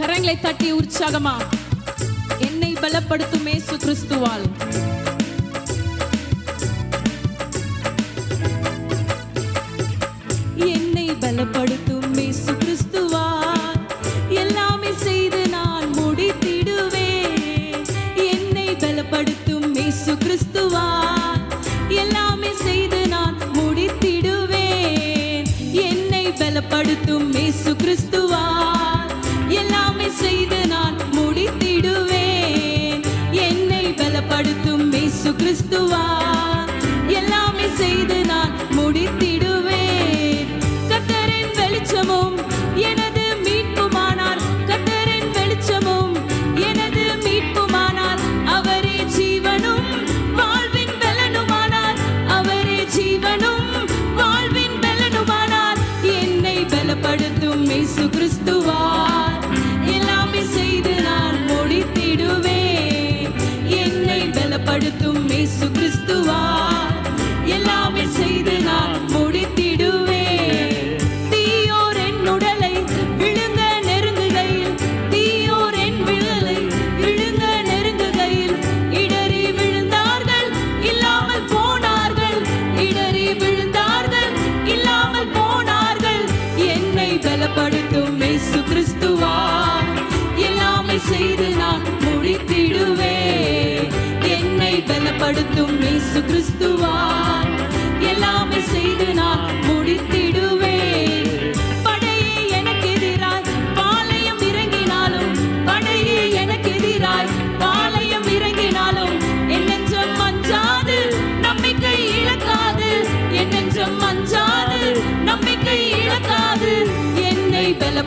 கரங்களை தட்டி உற்சாகமா. என்னை பலப்படுத்தும் ஏசு கிறிஸ்துவால். என்னை பலப்படுத்தும் ஏசு கிறிஸ்து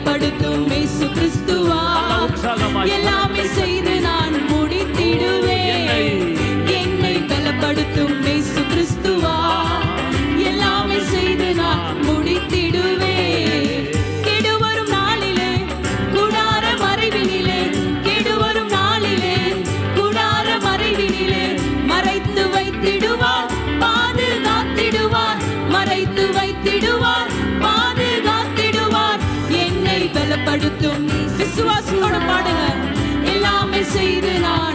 படுத்து பலப்படுத்தும். விசுவாசத்தோடு பாடுங்க. எல்லாமே செய்து நான்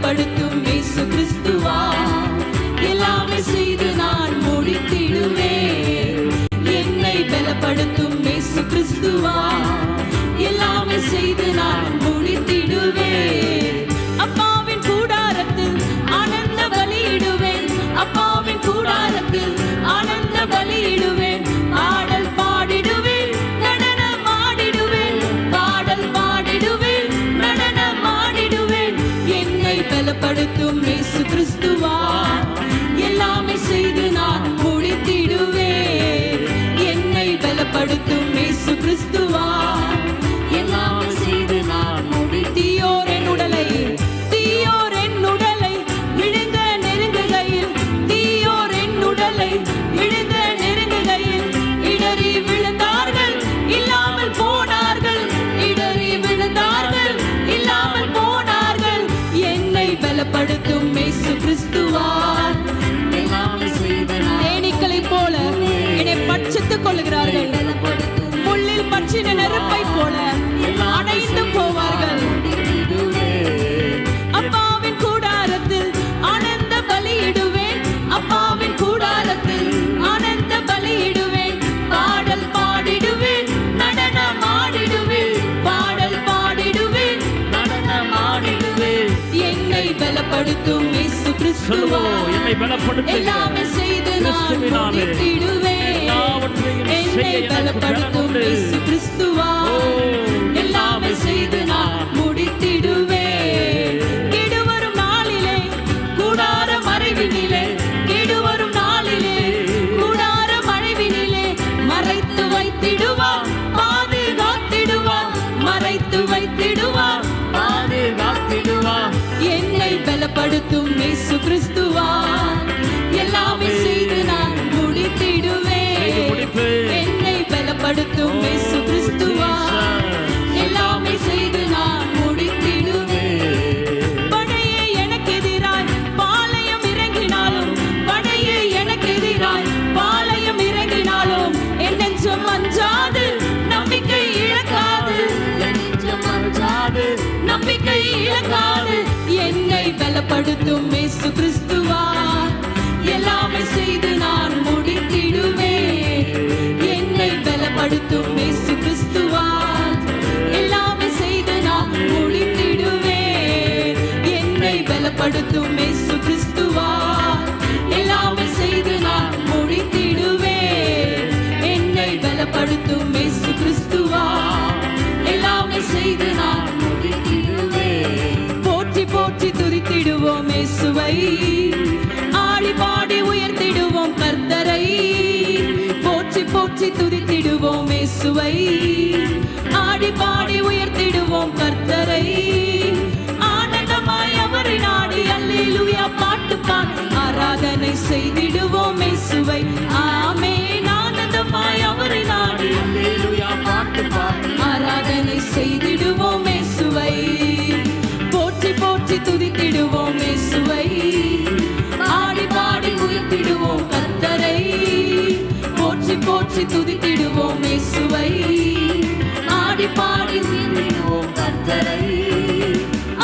படுத்து நெருப்பை போல அடைந்து போவார்கள். அப்பாவின் கூடாரத்தில் ஆனந்த பலியிடுவேன். அப்பாவின் கூடாரத்தில் ஆனந்த பலியிடுவேன். பாடல் பாடிடுவேன் நடனம் ஆடிடுவேன். பாடல் பாடிடுவேன் நடனம் ஆடிடுவேன். என்னை பலப்படுத்தும் இயேசு கிறிஸ்துவோ. என்னை எல்லாமே செய்து நான் எல்லாவற்றையும் செய்ய எனக்கு இயேசுவா பாதுகாத்திடுவா. என்னை பலப்படுத்தும் இயேசு கிறிஸ்துவா. எல்லாமே செய்து நான் முடித்திடுவேன். என்னை பலப்படுத்தும் அஞ்சாது நம்பிக்கை இழக்காது என்னை பலப்படுத்தும் இயேசு கிறிஸ்துவா. எல்லாமே செய்து நான் முடித்திடுவேன். என்னை பலப்படுத்தும் இயேசு துதித்திடுவோம் இயேசுவை. ஆடி பாடி உயர்த்திடுவோம் கர்த்தரை. ஆனந்தமாய் அவரை நாடி அல்லேலூயா பாட்டு பாடி ஆராதனை செய்திடுவோம் இயேசுவை. ஆமே ஆனந்தமாய் அவரை நாடி அல்லேலூயா பாட்டு பாடி ஆராதனை செய்திடுவோம் இயேசுவை. போற்றி போற்றி துதித்திடுவோம் போற்றி துதித்திடுவோம் இயேசுவை. ஆடி பாடி நின்றுவோம் கர்த்தரை.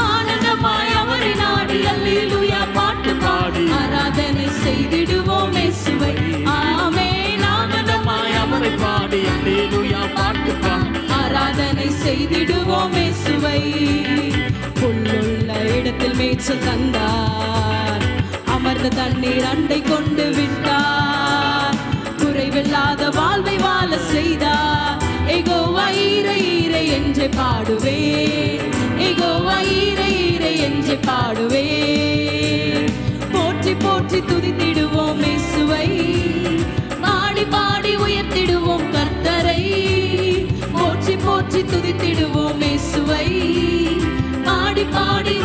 ஆனந்தமாய் அவரை நாடி அல்லேலூயா பாட்டு பாடி ஆராதனை செய்திடுவோம் இயேசுவை. ஆமே ஆனந்தமாய் அவரை பாடி அல்லேலூயா பாட்டு பாடி ஆராதனை செய்திடுவோம் இயேசுவை. புல்லுள்ள இடத்தில் மேய்ச்சல் தந்தார். அமர்ந்த தண்ணீர் அண்டை கொண்டு விட்டு இல்லாத வாழ்வை வாழ செய்தார் எகோ ஈரை ஈரை என்று பாடுவே. எகோ ஈரை ஈரை என்று பாடுவே. போற்றி போற்றி துதித்திடுவோம் இசுவை பாடி பாடி உயர்த்திடுவோம் கர்த்தரை. போற்றி போற்றி துதித்திடுவோம் இசுவை பாடி பாடி